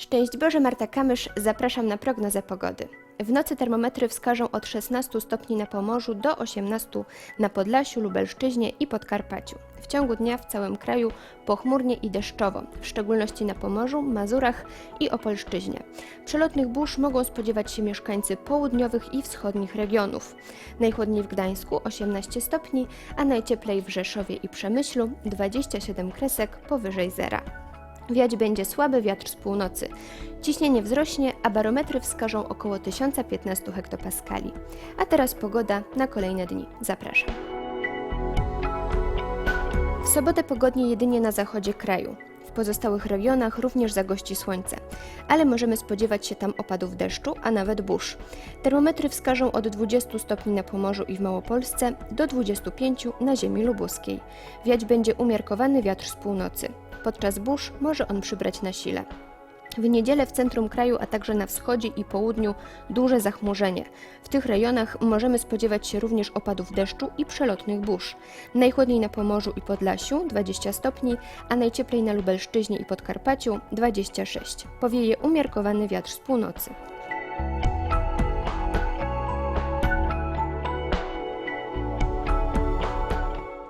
Szczęść Boże, Marta Kamysz, zapraszam na prognozę pogody. W nocy termometry wskażą od 16 stopni na Pomorzu do 18 na Podlasiu, Lubelszczyźnie i Podkarpaciu. W ciągu dnia w całym kraju pochmurnie i deszczowo, w szczególności na Pomorzu, Mazurach i Opolszczyźnie. Przelotnych burz mogą spodziewać się mieszkańcy południowych i wschodnich regionów. Najchłodniej w Gdańsku 18 stopni, a najcieplej w Rzeszowie i Przemyślu 27 kresek powyżej zera. Wiać będzie słaby wiatr z północy. Ciśnienie wzrośnie, a barometry wskażą około 1015 hektopaskali. A teraz pogoda na kolejne dni. Zapraszam. W sobotę pogodnie jedynie na zachodzie kraju. W pozostałych regionach również zagości słońce, ale możemy spodziewać się tam opadów deszczu, a nawet burz. Termometry wskażą od 20 stopni na Pomorzu i w Małopolsce do 25 na ziemi lubuskiej. Wiać będzie umiarkowany wiatr z północy. Podczas burz może on przybrać na sile. W niedzielę w centrum kraju, a także na wschodzie i południu duże zachmurzenie. W tych rejonach możemy spodziewać się również opadów deszczu i przelotnych burz. Najchłodniej na Pomorzu i Podlasiu 20 stopni, a najcieplej na Lubelszczyźnie i Podkarpaciu 26. Powieje umiarkowany wiatr z północy.